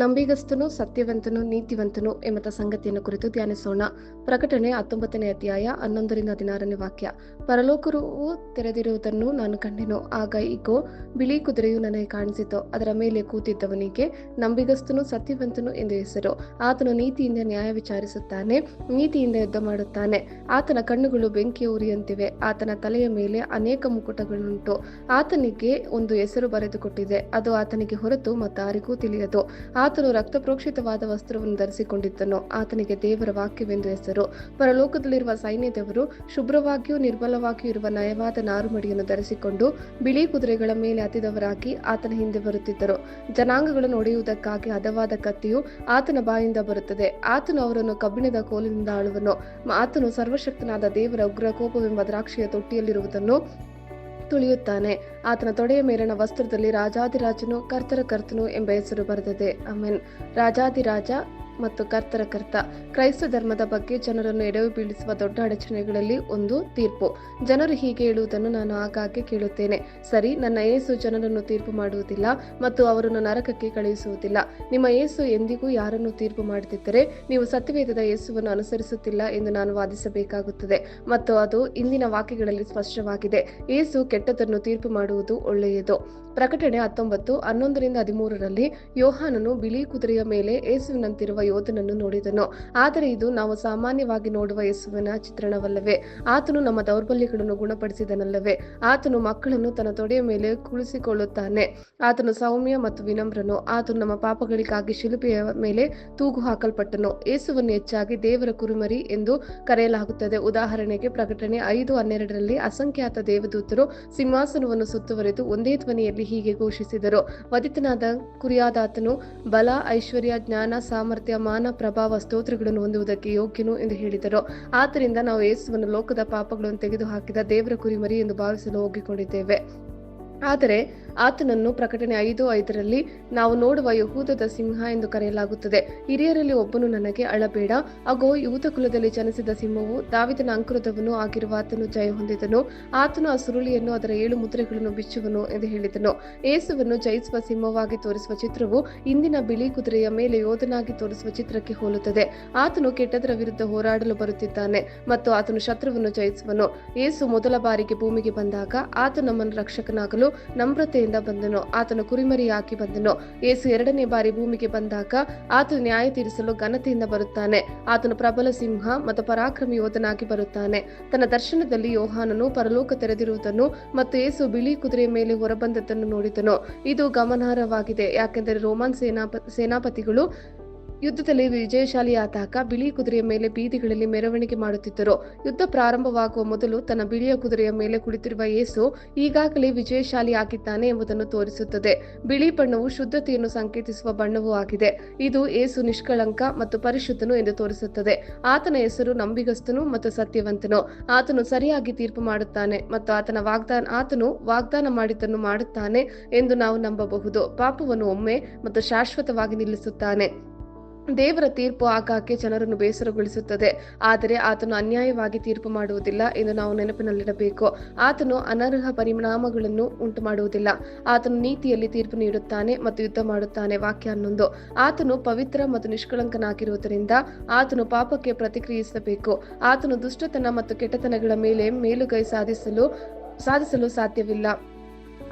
ನಂಬಿಗಸ್ತನು, ಸತ್ಯವಂತನು, ನೀತಿವಂತನು ಎಂಬ ಸಂಗತಿಯನ್ನು ಕುರಿತು ಧ್ಯಾನಿಸೋಣ. ಪ್ರಕಟಣೆ ಹತ್ತೊಂಬತ್ತನೇ ಅಧ್ಯಾಯ ಹನ್ನೊಂದರಿಂದ ಹದಿನಾರನೇ ವಾಕ್ಯ. ಪರಲೋಕರು ತೆರೆದಿರುವುದನ್ನು ನಾನು ಕಂಡೆನು. ಆಗ ಇಗೋ, ಬಿಳಿ ಕುದುರೆಯು ನನಗೆ ಕಾಣಿಸಿತು. ಅದರ ಮೇಲೆ ಕೂತಿದ್ದವನಿಗೆ ನಂಬಿಗಸ್ತನು, ಸತ್ಯವಂತನು ಎಂದು ಹೆಸರು. ಆತನು ನೀತಿಯಿಂದ ನ್ಯಾಯ ವಿಚಾರಿಸುತ್ತಾನೆ, ನೀತಿಯಿಂದ ಯುದ್ಧ ಮಾಡುತ್ತಾನೆ. ಆತನ ಕಣ್ಣುಗಳು ಬೆಂಕಿ ಉರಿಯಂತಿವೆ. ಆತನ ತಲೆಯ ಮೇಲೆ ಅನೇಕ ಮುಕುಟಗಳುಂಟು. ಆತನಿಗೆ ಒಂದು ಹೆಸರು ಬರೆದುಕೊಟ್ಟಿದೆ. ಅದು ಆತನಿಗೆ ಹೊರತು ಮತ್ತಾರಿಗೂ ತಿಳಿಯದು. ಆತನು ರಕ್ತಪ್ರೋಕ್ಷಿತವಾದ ವಸ್ತ್ರವನ್ನು ಧರಿಸಿಕೊಂಡಿದ್ದನು. ಆತನಿಗೆ ದೇವರ ವಾಕ್ಯವೆಂದು ಹೆಸರು. ಪರಲೋಕದಲ್ಲಿರುವ ಸೈನ್ಯದವರು ಶುಭ್ರವಾಗಿಯೂ ನಿರ್ಬಲವಾಗಿಯೂ ಇರುವ ನಯವಾದ ನಾರುಮಡಿಯನ್ನು ಧರಿಸಿಕೊಂಡು ಬಿಳಿ ಕುದುರೆಗಳ ಮೇಲೆ ಅತಿದವರಾಗಿ ಆತನ ಹಿಂದೆ ಬರುತ್ತಿದ್ದರು. ಜನಾಂಗಗಳನ್ನು ಒಡೆಯುವುದಕ್ಕಾಗಿ ಹದವಾದ ಕತ್ತಿಯು ಆತನ ಬಾಯಿಂದ ಬರುತ್ತದೆ. ಆತನು ಅವರನ್ನು ಕಬ್ಬಿಣದ ಕೋಲಿನಿಂದ ಆಳುವನು. ಆತನು ಸರ್ವಶಕ್ತನಾದ ದೇವರ ಉಗ್ರ ಕೋಪವೆಂಬ ದ್ರಾಕ್ಷಿಯ ತೊಟ್ಟಿಯಲ್ಲಿರುವುದನ್ನು ತುಳಿಯುತ್ತಾನೆ. ಆತನ ತೊಡೆಯ ಮೇಲಿನ ವಸ್ತ್ರದಲ್ಲಿ ರಾಜಾದಿರಾಜನು ಕರ್ತರ ಕರ್ತನು ಎಂಬ ಹೆಸರು ಬರೆದಿದೆ. ಆಮೇನ್. ರಾಜಾದಿರಾಜ ಮತ್ತು ಕರ್ತರ ಕರ್ತ. ಕ್ರೈಸ್ತ ಧರ್ಮದ ಬಗ್ಗೆ ಜನರನ್ನು ಎಡವಿ ಬೀಳಿಸುವ ದೊಡ್ಡ ಅಡಚಣೆಗಳಲ್ಲಿ ಒಂದು ತೀರ್ಪು. ಜನರು ಹೀಗೆ ಹೇಳುವುದನ್ನು ನಾನು ಆಗಾಗ್ಗೆ ಕೇಳುತ್ತೇನೆ. ಸರಿ, ನನ್ನ ಏಸು ಜನರನ್ನು ತೀರ್ಪು ಮಾಡುವುದಿಲ್ಲ ಮತ್ತು ಅವರನ್ನು ನರಕಕ್ಕೆ ಕಳುಹಿಸುವುದಿಲ್ಲ. ನಿಮ್ಮ ಏಸು ಎಂದಿಗೂ ಯಾರನ್ನು ತೀರ್ಪು ಮಾಡುತ್ತಿದ್ದರೆ ನೀವು ಸತ್ಯವೇದದ ಯೇಸುವನ್ನು ಅನುಸರಿಸುತ್ತಿಲ್ಲ ಎಂದು ನಾನು ವಾದಿಸಬೇಕಾಗುತ್ತದೆ. ಮತ್ತು ಅದು ಇಂದಿನ ವಾಕ್ಯಗಳಲ್ಲಿ ಸ್ಪಷ್ಟವಾಗಿದೆ. ಏಸು ಕೆಟ್ಟದನ್ನು ತೀರ್ಪು ಮಾಡುವುದು ಒಳ್ಳೆಯದು. ಪ್ರಕಟಣೆ ಹತ್ತೊಂಬತ್ತು, ಹನ್ನೊಂದರಿಂದ ಹದಿಮೂರರಲ್ಲಿ ಯೋಹಾನನು ಬಿಳಿ ಕುದುರೆಯ ಮೇಲೆ ಏಸುವಿನಂತಿರುವ ಯೋಧನನ್ನು ನೋಡಿದನು. ಆದರೆ ಇದು ನಾವು ಸಾಮಾನ್ಯವಾಗಿ ನೋಡುವ ಯೇಸುವಿನ ಚಿತ್ರಣವಲ್ಲವೇ. ಆತನು ನಮ್ಮ ದೌರ್ಬಲ್ಯಗಳನ್ನು ಗುಣಪಡಿಸಿದನಲ್ಲವೇ. ಆತನು ಮಕ್ಕಳನ್ನು ತನ್ನ ತೊಡೆಯ ಮೇಲೆ ಕುಳಿಸಿಕೊಳ್ಳುತ್ತಾನೆ. ಆತನು ಸೌಮ್ಯ ಮತ್ತು ವಿನಮ್ರನು. ಆತನು ನಮ್ಮ ಪಾಪಗಳಿಗಾಗಿ ಶಿಲುಬೆಯ ಮೇಲೆ ತೂಗು ಹಾಕಲ್ಪಟ್ಟನು. ಯೇಸುವನ್ನು ಹೆಚ್ಚಾಗಿ ದೇವರ ಕುರುಮರಿ ಎಂದು ಕರೆಯಲಾಗುತ್ತದೆ. ಉದಾಹರಣೆಗೆ ಪ್ರಕಟಣೆ ಐದು ಹನ್ನೆರಡರಲ್ಲಿ ಅಸಂಖ್ಯಾತ ದೇವದೂತರು ಸಿಂಹಾಸನವನ್ನು ಸುತ್ತುವರೆದು ಒಂದೇ ಧ್ವನಿಯಲ್ಲಿ ಹೀಗೆ ಘೋಷಿಸಿದರು. ವದಿತನಾದ ಕುರಿಯಾದಾತನು ಬಲ, ಐಶ್ವರ್ಯ, ಜ್ಞಾನ, ಸಾಮರ್ಥ್ಯ ಮಾನ, ಪ್ರಭಾವ, ಸ್ತೋತ್ರಗಳನ್ನು ಹೊಂದುವುದಕ್ಕೆ ಯೋಗ್ಯನು ಎಂದು ಹೇಳಿದರು. ಆದ್ದರಿಂದ ನಾವು ಯೇಸುವನ್ನು ಲೋಕದ ಪಾಪಗಳನ್ನು ತೆಗೆದುಹಾಕಿದ ದೇವರ ಕುರಿಮರಿ ಎಂದು ಭಾವಿಸಲು ಹೋಗಿಕೊಂಡಿದ್ದೇವೆ. ಆದರೆ ಆತನನ್ನು ಪ್ರಕಟಣೆ ಐದು ಐದರಲ್ಲಿ ನಾವು ನೋಡುವ ಯಹೂದದ ಸಿಂಹ ಎಂದು ಕರೆಯಲಾಗುತ್ತದೆ. ಹಿರಿಯರಲ್ಲಿ ಒಬ್ಬನು ನನಗೆ ಅಳಬೇಡ. ಹಾಗೂ ಯೂತ ಕುಲದಲ್ಲಿ ಜನಿಸಿದ ಸಿಂಹವು ದಾವಿದನ ಅಂಕುರದವನು ಆಗಿರುವ ಆತನು ಜಯ ಹೊಂದಿದನು. ಆತನು ಆ ಸುರುಳಿಯನ್ನು ಅದರ ಏಳು ಮುದ್ರೆಗಳನ್ನು ಬಿಚ್ಚುವನು ಎಂದು ಹೇಳಿದನು. ಏಸುವನ್ನು ಜಯಿಸುವ ಸಿಂಹವಾಗಿ ತೋರಿಸುವ ಚಿತ್ರವು ಇಂದಿನ ಬಿಳಿ ಕುದುರೆಯ ಮೇಲೆ ಯೋಧನಾಗಿ ತೋರಿಸುವ ಚಿತ್ರಕ್ಕೆ ಹೋಲುತ್ತದೆ. ಆತನು ಕೆಟ್ಟದರ ವಿರುದ್ಧ ಹೋರಾಡಲು ಬರುತ್ತಿದ್ದಾನೆ ಮತ್ತು ಆತನು ಶತ್ರುವನ್ನು ಜಯಿಸುವನು. ಏಸು ಮೊದಲ ಬಾರಿಗೆ ಭೂಮಿಗೆ ಬಂದಾಗ ಆತ ನಮ್ಮನ್ನು ರಕ್ಷಕನಾಗಲು ನಮ್ರತೆಯಿಂದ ಬಂದನು. ಆತನು ಕುರಿಮರಿಯಾಗಿ ಬಂದನು. ಏಸು ಎರಡನೇ ಬಾರಿ ಭೂಮಿಗೆ ಬಂದಾಗ ಆತನು ನ್ಯಾಯ ತೀರಿಸಲು ಘನತೆಯಿಂದ ಬರುತ್ತಾನೆ. ಆತನು ಪ್ರಬಲ ಸಿಂಹ ಮತ್ತು ಪರಾಕ್ರಮಿ ಯೋಧನಾಗಿ ಬರುತ್ತಾನೆ. ತನ್ನ ದರ್ಶನದಲ್ಲಿ ಯೋಹಾನನು ಪರಲೋಕ ತೆರೆದಿರುವುದನ್ನು ಮತ್ತು ಏಸು ಬಿಳಿ ಕುದುರೆ ಮೇಲೆ ಹೊರಬಂದದ್ದನ್ನು ನೋಡಿದನು. ಇದು ಗಮನಾರ್ಹವಾಗಿದೆ, ಯಾಕೆಂದರೆ ರೋಮನ್ ಸೇನಾಪ, ಸೇನಾಪತಿಗಳು ಯುದ್ಧದಲ್ಲಿ ವಿಜಯಶಾಲಿಯಾದಾಗ ಬಿಳಿ ಕುದುರೆಯ ಮೇಲೆ ಬೀದಿಗಳಲ್ಲಿ ಮೆರವಣಿಗೆ ಮಾಡುತ್ತಿದ್ದರು. ಯುದ್ಧ ಪ್ರಾರಂಭವಾಗುವ ಮೊದಲು ತನ್ನ ಬಿಳಿಯ ಕುದುರೆಯ ಮೇಲೆ ಕುಳಿತಿರುವ ಯೇಸು ಈಗಾಗಲೇ ವಿಜಯಶಾಲಿ ಆಗಿದ್ದಾನೆ ಎಂಬುದನ್ನು ತೋರಿಸುತ್ತದೆ. ಬಿಳಿ ಬಣ್ಣವು ಶುದ್ಧತೆಯನ್ನು ಸಂಕೇತಿಸುವ ಬಣ್ಣವೂ ಆಗಿದೆ. ಇದು ಏಸು ನಿಷ್ಕಳಂಕ ಮತ್ತು ಪರಿಶುದ್ಧನು ಎಂದು ತೋರಿಸುತ್ತದೆ. ಆತನ ಹೆಸರು ನಂಬಿಗಸ್ತನು ಮತ್ತು ಸತ್ಯವಂತನು. ಆತನು ಸರಿಯಾಗಿ ತೀರ್ಪು ಮಾಡುತ್ತಾನೆ ಮತ್ತು ಆತನ ವಾಗ್ದಾನ, ಆತನು ವಾಗ್ದಾನ ಮಾಡಿದ್ದನ್ನು ಮಾಡುತ್ತಾನೆ ಎಂದು ನಾವು ನಂಬಬಹುದು. ಪಾಪವನ್ನು ಒಮ್ಮೆ ಮತ್ತು ಶಾಶ್ವತವಾಗಿ ನಿಲ್ಲಿಸುತ್ತಾನೆ. ದೇವರ ತೀರ್ಪು ಆಗಾಗ್ಗೆ ಜನರನ್ನು ಬೇಸರಗೊಳಿಸುತ್ತದೆ. ಆದರೆ ಆತನು ಅನ್ಯಾಯವಾಗಿ ತೀರ್ಪು ಮಾಡುವುದಿಲ್ಲ ಎಂದು ನಾವು ನೆನಪಿನಲ್ಲಿಡಬೇಕು. ಆತನು ಅನರ್ಹ ಪರಿಣಾಮಗಳನ್ನು ಉಂಟು ಮಾಡುವುದಿಲ್ಲ ಆತನು ನೀತಿಯಲ್ಲಿ ತೀರ್ಪು ನೀಡುತ್ತಾನೆ ಮತ್ತು ಯುದ್ಧ ಮಾಡುತ್ತಾನೆ. ವಾಕ್ಯ ಹನ್ನೊಂದು. ಆತನು ಪವಿತ್ರ ಮತ್ತು ನಿಷ್ಕಳಂಕನಾಗಿರುವುದರಿಂದ ಆತನು ಪಾಪಕ್ಕೆ ಪ್ರತಿಕ್ರಿಯಿಸಬೇಕು. ಆತನು ದುಷ್ಟತನ ಮತ್ತು ಕೆಟ್ಟತನಗಳ ಮೇಲೆ ಮೇಲುಗೈ ಸಾಧಿಸಲು ಸಾಧಿಸಲು ಸಾಧ್ಯವಿಲ್ಲ.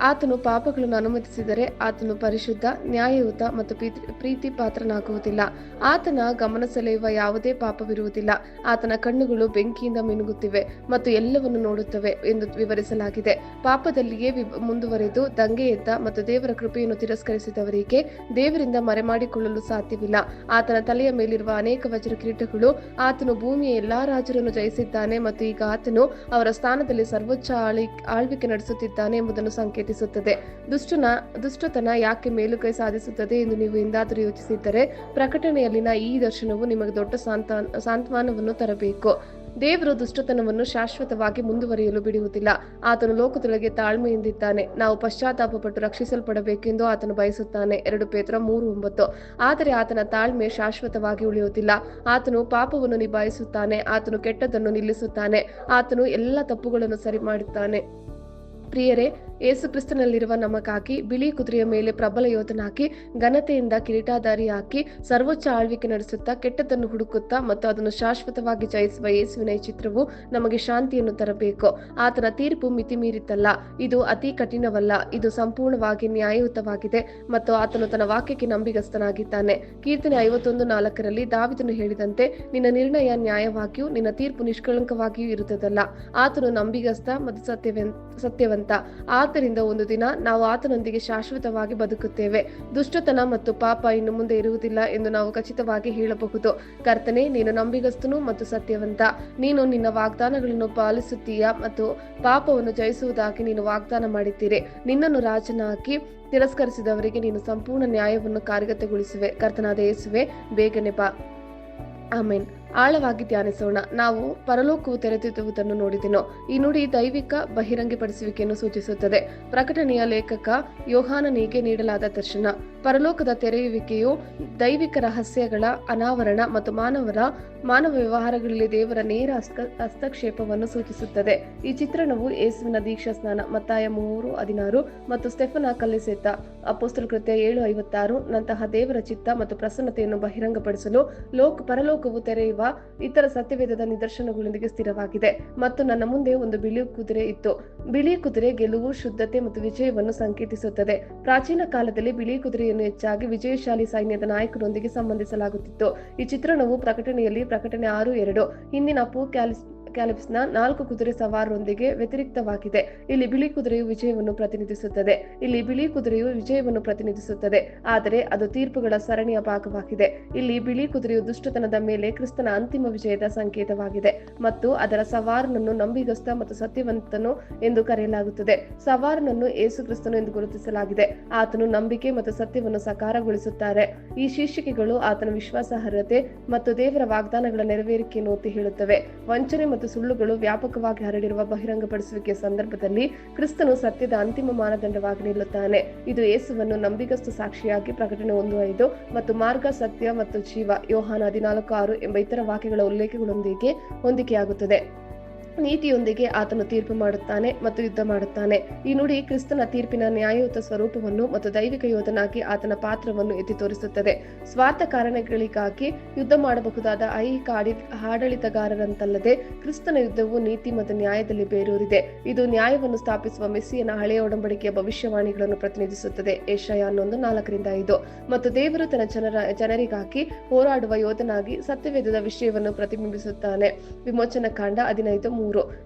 ಆತನು ಪಾಪಗಳನ್ನು ಅನುಮತಿಸಿದರೆ ಆತನು ಪರಿಶುದ್ಧ, ನ್ಯಾಯಯುತ ಮತ್ತು ಪ್ರೀತಿ- ಪಾತ್ರನಾಗುವುದಿಲ್ಲ ಆತನ ಗಮನ ಸೆಳೆಯುವ ಯಾವುದೇ ಪಾಪವಿರುವುದಿಲ್ಲ. ಆತನ ಕಣ್ಣುಗಳು ಬೆಂಕಿಯಿಂದ ಮಿನುಗುತ್ತಿವೆ ಮತ್ತು ಎಲ್ಲವನ್ನು ನೋಡುತ್ತವೆ ಎಂದು ವಿವರಿಸಲಾಗಿದೆ. ಪಾಪದಲ್ಲಿಯೇ ಮುಂದುವರೆದು ದಂಗೆ ಮತ್ತು ದೇವರ ಕೃಪೆಯನ್ನು ತಿರಸ್ಕರಿಸಿದವರಿಗೆ ದೇವರಿಂದ ಮರೆಮಾಡಿಕೊಳ್ಳಲು ಸಾಧ್ಯವಿಲ್ಲ. ಆತನ ತಲೆಯ ಮೇಲಿರುವ ಅನೇಕ ವಜ್ರ ಕಿರೀಟಗಳು ಆತನು ಭೂಮಿಯ ಎಲ್ಲಾ ರಾಜರನ್ನು ಜಯಿಸಿದ್ದಾನೆ ಮತ್ತು ಈಗ ಆತನು ಅವರ ಸ್ಥಾನದಲ್ಲಿ ಸರ್ವೋಚ್ಚ ಆಳಿ ಆಳ್ವಿಕೆ ನಡೆಸುತ್ತಿದ್ದಾನೆ ಎಂಬುದನ್ನು ಸಂಕೇತಿಸುತ್ತದೆ ದುಷ್ಟನ, ದುಷ್ಟತನ ಯಾಕೆ ಮೇಲುಗೈ ಸಾಧಿಸುತ್ತದೆ ಎಂದು ನೀವು ಎಂದಾದರೂ ಯೋಚಿಸಿದ್ದರೆ ಪ್ರಕಟಣೆಯಲ್ಲಿನ ಈ ದರ್ಶನವು ನಿಮಗೆ ದೊಡ್ಡ ಸಾಂತ, ಸಾಂತ್ವನವನ್ನು ತರಬೇಕು. ದೇವರು ದುಷ್ಟತನವನ್ನು ಶಾಶ್ವತವಾಗಿ ಮುಂದುವರಿಯಲು ಬಿಡುವುದಿಲ್ಲ. ಆತನು ಲೋಕದೊಳಗೆ ತಾಳ್ಮೆಯಿಂದಿದ್ದಾನೆ. ನಾವು ಪಶ್ಚಾತ್ತಾಪಪಟ್ಟು ರಕ್ಷಿಸಲ್ಪಡಬೇಕೆಂದು ಆತನು ಬಯಸುತ್ತಾನೆ. ಎರಡು ಪೇತ್ರ ಮೂರು ಒಂಬತ್ತು. ಆದರೆ ಆತನ ತಾಳ್ಮೆ ಶಾಶ್ವತವಾಗಿ ಉಳಿಯುವುದಿಲ್ಲ. ಆತನು ಪಾಪವನ್ನು ನಿಭಾಯಿಸುತ್ತಾನೆ. ಆತನು ಕೆಟ್ಟದನ್ನು ನಿಲ್ಲಿಸುತ್ತಾನೆ. ಆತನು ಎಲ್ಲ ತಪ್ಪುಗಳನ್ನು ಸರಿ ಮಾಡುತ್ತಾನೆ ಪ್ರಿಯರೇ ಏಸು ಕ್ರಿಸ್ತನಲ್ಲಿರುವ ನಮಗಾಗಿ ಬಿಳಿ ಕುದುರೆಯ ಮೇಲೆ ಪ್ರಬಲ ಯೋಧನಾಗಿ, ಘನತೆಯಿಂದ ಕಿರೀಟಾಧಾರಿ ಹಾಕಿ ಸರ್ವೋಚ್ಚ ಆಳ್ವಿಕೆ ನಡೆಸುತ್ತಾ ಕೆಟ್ಟದನ್ನು ಹುಡುಕುತ್ತಾ ಮತ್ತು ಅದನ್ನು ಶಾಶ್ವತವಾಗಿ ಜಯಿಸುವ ಯೇಸುವಿನ ಈ ಚಿತ್ರವು ನಮಗೆ ಶಾಂತಿಯನ್ನು ತರಬೇಕು. ಆತನ ತೀರ್ಪು ಮಿತಿಮೀರಿತಲ್ಲ ಇದು ಅತಿ ಕಠಿಣವಲ್ಲ, ಇದು ಸಂಪೂರ್ಣವಾಗಿ ನ್ಯಾಯಯುತವಾಗಿದೆ ಮತ್ತು ಆತನು ತನ್ನ ವಾಕ್ಯಕ್ಕೆ ನಂಬಿಗಸ್ತನಾಗಿದ್ದಾನೆ. ಕೀರ್ತನೆ ಐವತ್ತೊಂದು ನಾಲ್ಕರಲ್ಲಿ ದಾವಿದನು ಹೇಳಿದಂತೆ, ನಿನ್ನ ನಿರ್ಣಯ ನ್ಯಾಯವಾಗಿಯೂ ನಿನ್ನ ತೀರ್ಪು ನಿಷ್ಕಳಂಕವಾಗಿಯೂ ಇರುತ್ತದಲ್ಲ. ಆತನು ನಂಬಿಗಸ್ತ ಮತ್ತು ಸತ್ಯವೆನ್, ಸತ್ಯವಂತ. ಆದ್ದರಿಂದ ಒಂದು ದಿನ ನಾವು ಆತನೊಂದಿಗೆ ಶಾಶ್ವತವಾಗಿ ಬದುಕುತ್ತೇವೆ. ದುಷ್ಟತನ ಮತ್ತು ಪಾಪ ಇನ್ನು ಮುಂದೆ ಇರುವುದಿಲ್ಲ ಎಂದು ನಾವು ಖಚಿತವಾಗಿ ಹೇಳಬಹುದು. ಕರ್ತನೆ, ನೀನು ನಂಬಿಗಸ್ತನು ಮತ್ತು ಸತ್ಯವಂತ. ನೀನು ನಿನ್ನ ವಾಗ್ದಾನಗಳನ್ನು ಪಾಲಿಸುತ್ತೀಯಾ ಮತ್ತು ಪಾಪವನ್ನು ಜಯಿಸುವುದಾಗಿ ನೀನು ವಾಗ್ದಾನ ಮಾಡಿದ್ದೀರಿ. ನಿನ್ನನ್ನು ರಾಜನಾಗಿ ತಿರಸ್ಕರಿಸಿದವರಿಗೆ ನೀನು ಸಂಪೂರ್ಣ ನ್ಯಾಯವನ್ನು ಕಾರ್ಯಗತಗೊಳಿಸುವೆ. ಕರ್ತನಾದ ಯೇಸುವೆ, ಬೇಗನೆ ಬಾ. ಆಮೇನ್. ಆಳವಾಗಿ ಧ್ಯಾನಿಸೋಣ. ನಾವು ಪರಲೋಕವು ತೆರೆದಿರುವುದನ್ನು ನೋಡಿದೆನೋ, ಈ ನುಡಿ ದೈವಿಕ ಬಹಿರಂಗಪಡಿಸುವಿಕೆಯನ್ನು ಸೂಚಿಸುತ್ತದೆ. ಪ್ರಕಟಣೆಯ ಲೇಖಕ ಯೋಹಾನನಿಗೆ ನೀಡಲಾದ ದರ್ಶನ. ಪರಲೋಕದ ತೆರೆಯುವಿಕೆಯು ದೈವಿಕ ರಹಸ್ಯಗಳ ಅನಾವರಣ ಮತ್ತು ಮಾನವರ ಮಾನವ ವ್ಯವಹಾರಗಳಲ್ಲಿ ದೇವರ ನೇರ ಹಸ್ತ, ಹಸ್ತಕ್ಷೇಪವನ್ನು ಸೂಚಿಸುತ್ತದೆ. ಈ ಚಿತ್ರಣವು ಯೇಸುವಿನ ದೀಕ್ಷಾ ಸ್ನಾನ, ಮತ್ತಾಯ ಮೂರು, ಹದಿನಾರು ಮತ್ತು ಸ್ಟೆಫನ ಕಲ್ಲಿಸೆತ್ತ ಅಪೋಸ್ತಲ ಕೃತ್ಯ ಏಳು, ಐವತ್ತಾರು, ನಂತಹ ದೇವರ ಚಿತ್ತ ಮತ್ತು ಪ್ರಸನ್ನತೆಯನ್ನು ಬಹಿರಂಗಪಡಿಸಲು ಲೋಕ, ಪರಲೋಕವು ತೆರೆಯುವ ಇತರ ಸತ್ಯವೇದದ ನಿದರ್ಶನಗಳೊಂದಿಗೆ ಸ್ಥಿರವಾಗಿದೆ. ಮತ್ತು ನನ್ನ ಮುಂದೆ ಒಂದು ಬಿಳಿ ಕುದುರೆ ಇತ್ತು. ಬಿಳಿ ಕುದುರೆ ಗೆಲುವು, ಶುದ್ಧತೆ ಮತ್ತು ವಿಜಯವನ್ನು ಸಂಕೇತಿಸುತ್ತದೆ. ಪ್ರಾಚೀನ ಕಾಲದಲ್ಲಿ ಬಿಳಿ ಕುದುರೆಯನ್ನು ಹೆಚ್ಚಾಗಿ ವಿಜಯಶಾಲಿ ಸೈನ್ಯದ ನಾಯಕರೊಂದಿಗೆ ಸಂಬಂಧಿಸಲಾಗುತ್ತಿತ್ತು. ಈ ಚಿತ್ರಣವು ಪ್ರಕಟಣೆಯಲ್ಲಿ ಪ್ರಕಟಣೆ ಆರು ಎರಡು, ಹಿಂದಿನ ಪೂ ಕ್ಯಾಲಿಪ್ಸ್ನ ನಾಲ್ಕು ಕುದುರೆ ಸವಾರರೊಂದಿಗೆ ವ್ಯತಿರಿಕ್ತವಾಗಿದೆ. ಇಲ್ಲಿ ಬಿಳಿ ಕುದುರೆಯು ವಿಜಯವನ್ನು ಪ್ರತಿನಿಧಿಸುತ್ತದೆ. ಇಲ್ಲಿ ಬಿಳಿ ಕುದುರೆಯು ವಿಜಯವನ್ನು ಪ್ರತಿನಿಧಿಸುತ್ತದೆ. ಆದರೆ ಅದು ತೀರ್ಪುಗಳ ಸರಣಿಯ ಭಾಗವಾಗಿದೆ. ಇಲ್ಲಿ ಬಿಳಿ ಕುದುರೆಯು ದುಷ್ಟತನದ ಮೇಲೆ ಕ್ರಿಸ್ತನ ಅಂತಿಮ ವಿಜಯದ ಸಂಕೇತವಾಗಿದೆ ಮತ್ತು ಅದರ ಸವಾರನನ್ನು ನಂಬಿಗಸ್ತ ಮತ್ತು ಸತ್ಯವಂತನು ಎಂದು ಕರೆಯಲಾಗುತ್ತದೆ. ಸವಾರನನ್ನು ಏಸು ಕ್ರಿಸ್ತನು ಎಂದು ಗುರುತಿಸಲಾಗಿದೆ. ಆತನು ನಂಬಿಕೆ ಮತ್ತು ಸತ್ಯವನ್ನು ಸಕಾರಗೊಳಿಸುತ್ತಾರೆ. ಈ ಶೀರ್ಷಿಕೆಗಳು ಆತನ ವಿಶ್ವಾಸಾರ್ಹತೆ ಮತ್ತು ದೇವರ ವಾಗ್ದಾನಗಳ ನೆರವೇರಿಕೆಯನ್ನು ಒತ್ತಿ ಹೇಳುತ್ತವೆ. ವಂಚನೆ ಮತ್ತು ಸುಳ್ಳುಗಳು ವ್ಯಾಪಕವಾಗಿ ಹರಡಿರುವ ಬಹಿರಂಗಪಡಿಸುವಿಕೆಯ ಸಂದರ್ಭದಲ್ಲಿ ಕ್ರಿಸ್ತನು ಸತ್ಯದ ಅಂತಿಮ ಮಾನದಂಡವಾಗಿ ನಿಲ್ಲುತ್ತಾನೆ. ಇದು ಯೇಸುವನ್ನು ನಂಬಿಗಸ್ತು ಸಾಕ್ಷಿಯಾಗಿ ಪ್ರಕಟಣೆ ಒಂದು ಐದು ಮತ್ತು ಮಾರ್ಗ, ಸತ್ಯ ಮತ್ತು ಜೀವ ಯೋಹಾನ ಹದಿನಾಲ್ಕು ಆರು ಎಂಬ ಇತರ ವಾಕ್ಯಗಳ ಉಲ್ಲೇಖಗಳೊಂದಿಗೆ ಹೊಂದಿಕೆಯಾಗುತ್ತದೆ. ನೀತಿಯೊಂದಿಗೆ ಆತನು ತೀರ್ಪು ಮಾಡುತ್ತಾನೆ ಮತ್ತು ಯುದ್ಧ ಮಾಡುತ್ತಾನೆ. ಈ ನುಡಿ ಕ್ರಿಸ್ತನ ತೀರ್ಪಿನ ನ್ಯಾಯಯುತ ಸ್ವರೂಪವನ್ನು ಮತ್ತು ದೈವಿಕ ಯೋಧನಾಗಿ ಆತನ ಪಾತ್ರವನ್ನು ಎತ್ತಿ ತೋರಿಸುತ್ತದೆ. ಸ್ವಾರ್ಥ ಕಾರಣಗಳಿಗಾಗಿ ಯುದ್ಧ ಮಾಡಬಹುದಾದ ಐಹಿಕ ಆಡಿ ಆಡಳಿತಗಾರರಂತಲ್ಲದೆ ಕ್ರಿಸ್ತನ ಯುದ್ಧವು ನೀತಿ ಮತ್ತು ನ್ಯಾಯದಲ್ಲಿ ಬೇರೂರಿದೆ. ಇದು ನ್ಯಾಯವನ್ನು ಸ್ಥಾಪಿಸುವ ಮೆಸ್ಸಿಯನ ಹಳೆಯ ಒಡಂಬಡಿಕೆಯ ಭವಿಷ್ಯವಾಣಿಗಳನ್ನು ಪ್ರತಿನಿಧಿಸುತ್ತದೆ. ಏಷಯ ಹನ್ನೊಂದು ನಾಲ್ಕರಿಂದ ಐದು. ಮತ್ತು ದೇವರು ತನ್ನ ಜನರ ಜನರಿಗಾಗಿ ಹೋರಾಡುವ ಯೋಧನಾಗಿ ಸತ್ಯವೇದದ ವಿಷಯವನ್ನು ಪ್ರತಿಬಿಂಬಿಸುತ್ತಾನೆ. ವಿಮೋಚನಾ ಕಾಂಡ ಹದಿನೈದು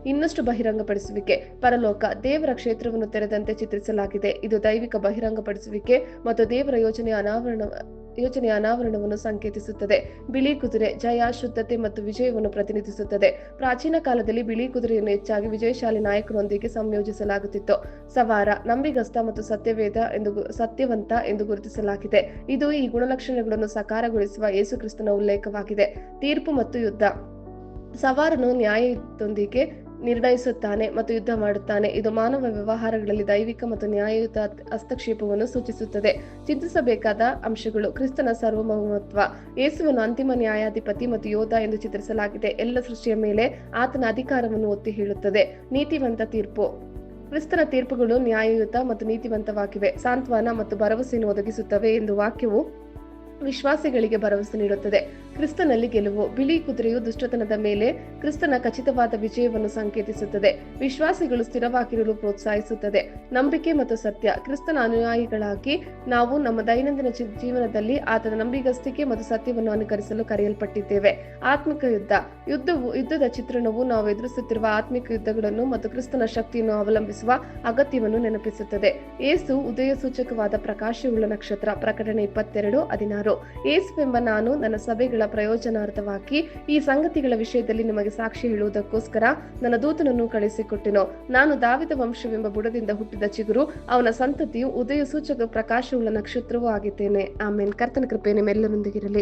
ಇನ್ನಷ್ಟು ಬಹಿರಂಗಪಡಿಸುವಿಕೆ. ಪರಲೋಕ, ದೇವರ ಕ್ಷೇತ್ರವನ್ನು ತೆರೆದಂತೆ ಚಿತ್ರಿಸಲಾಗಿದೆ. ಇದು ದೈವಿಕ ಬಹಿರಂಗಪಡಿಸುವಿಕೆ ಮತ್ತು ದೇವರ ಯೋಜನೆಯ ಅನಾವರಣ, ಯೋಜನೆಯ ಅನಾವರಣವನ್ನು ಸಂಕೇತಿಸುತ್ತದೆ. ಬಿಳಿ ಕುದುರೆ, ಜಯ, ಶುದ್ಧತೆ ಮತ್ತು ವಿಜಯವನ್ನು ಪ್ರತಿನಿಧಿಸುತ್ತದೆ. ಪ್ರಾಚೀನ ಕಾಲದಲ್ಲಿ ಬಿಳಿ ಕುದುರೆಯನ್ನು ಹೆಚ್ಚಾಗಿ ವಿಜಯಶಾಲಿ ನಾಯಕರೊಂದಿಗೆ ಸಂಯೋಜಿಸಲಾಗುತ್ತಿತ್ತು. ಸವಾರ, ನಂಬಿಗಸ್ತ ಮತ್ತು ಸತ್ಯವೇದ ಎಂದು ಸತ್ಯವಂತ ಎಂದು ಗುರುತಿಸಲಾಗಿದೆ. ಇದು ಈ ಗುಣಲಕ್ಷಣಗಳನ್ನು ಸಕಾರಗೊಳಿಸುವ ಯೇಸುಕ್ರಿಸ್ತನ ಉಲ್ಲೇಖವಾಗಿದೆ. ತೀರ್ಪು ಮತ್ತು ಯುದ್ಧ. ಸವಾರನು ನ್ಯಾಯದೊಂದಿಗೆ ನಿರ್ಣಯಿಸುತ್ತಾನೆ ಮತ್ತು ಯುದ್ಧ ಮಾಡುತ್ತಾನೆ. ಇದು ಮಾನವ ವ್ಯವಹಾರಗಳಲ್ಲಿ ದೈವಿಕ ಮತ್ತು ನ್ಯಾಯಯುತ ಹಸ್ತಕ್ಷೇಪವನ್ನು ಸೂಚಿಸುತ್ತದೆ. ಚಿಂತಿಸಬೇಕಾದ ಅಂಶಗಳು ಕ್ರಿಸ್ತನ ಸಾರ್ವಭೌಮತ್ವ ಯೇಸುವನ್ನು ಅಂತಿಮ ನ್ಯಾಯಾಧಿಪತಿ ಮತ್ತು ಯೋಧ ಎಂದು ಚಿತ್ರಿಸಲಾಗಿದೆ. ಎಲ್ಲ ಸೃಷ್ಟಿಯ ಮೇಲೆ ಆತನ ಅಧಿಕಾರವನ್ನು ಒತ್ತಿ ಹೇಳುತ್ತದೆ. ನೀತಿವಂತ ತೀರ್ಪು. ಕ್ರಿಸ್ತನ ತೀರ್ಪುಗಳು ನ್ಯಾಯಯುತ ಮತ್ತು ನೀತಿವಂತವಾಗಿವೆ. ಸಾಂತ್ವನ ಮತ್ತು ಭರವಸೆಯನ್ನು ಒದಗಿಸುತ್ತವೆ ಎಂದು ವಾಕ್ಯವು ವಿಶ್ವಾಸಿಗಳಿಗೆ ಭರವಸೆ ನೀಡುತ್ತದೆ. ಕ್ರಿಸ್ತನಲ್ಲಿ ಗೆಲುವು. ಬಿಳಿ ಕುದುರೆಯು ದುಷ್ಟತನದ ಮೇಲೆ ಕ್ರಿಸ್ತನ ಖಚಿತವಾದ ವಿಜಯವನ್ನು ಸಂಕೇತಿಸುತ್ತದೆ. ವಿಶ್ವಾಸಿಗಳು ಸ್ಥಿರವಾಗಿರಲು ಪ್ರೋತ್ಸಾಹಿಸುತ್ತದೆ. ನಂಬಿಕೆ ಮತ್ತು ಸತ್ಯ. ಕ್ರಿಸ್ತನ ಅನುಯಾಯಿಗಳಾಗಿ ನಾವು ನಮ್ಮ ದೈನಂದಿನ ಜೀವನದಲ್ಲಿ ಆತನ ನಂಬಿಗಸ್ತಿಕೆ ಮತ್ತು ಸತ್ಯವನ್ನು ಅನುಕರಿಸಲು ಕರೆಯಲ್ಪಟ್ಟಿದ್ದೇವೆ. ಆತ್ಮಿಕ ಯುದ್ಧ. ಯುದ್ಧವು, ಯುದ್ಧದ ಚಿತ್ರಣವು ನಾವು ಎದುರಿಸುತ್ತಿರುವ ಆತ್ಮಿಕ ಯುದ್ಧಗಳನ್ನು ಮತ್ತು ಕ್ರಿಸ್ತನ ಶಕ್ತಿಯನ್ನು ಅವಲಂಬಿಸುವ ಅಗತ್ಯವನ್ನು ನೆನಪಿಸುತ್ತದೆ. ಏಸು ಉದಯ ಸೂಚಕವಾದ ಪ್ರಕಾಶವುಳ್ಳ ನಕ್ಷತ್ರ. ಪ್ರಕಟಣೆ ಇಪ್ಪತ್ತೆರಡು, ಹದಿನಾರು. ಏಸು ಎಂಬ ನಾನು ನನ್ನ ಸಭೆಗಳ ಪ್ರಯೋಜನಾರ್ಥವಾಗಿ ಈ ಸಂಗತಿಗಳ ವಿಷಯದಲ್ಲಿ ನಿಮಗೆ ಸಾಕ್ಷಿ ಹೇಳುವುದಕ್ಕೋಸ್ಕರ ನನ್ನ ದೂತನನ್ನು ಕಳಿಸಿಕೊಟ್ಟೆನು. ನಾನು ದಾವಿದ ವಂಶವೆಂಬ ಬುಡದಿಂದ ಹುಟ್ಟಿದ ಚಿಗುರು, ಅವನ ಸಂತತಿಯು ಉದಯ ಸೂಚಕ ಪ್ರಕಾಶವುಳ್ಳ ನಕ್ಷತ್ರವೂ ಆಗಿದ್ದೇನೆ. ಆಮೇಲೆ ಕರ್ತನ ಕೃಪೆ ನಿಮ್ಮೆಲ್ಲರೊಂದಿಗಿರಲಿ.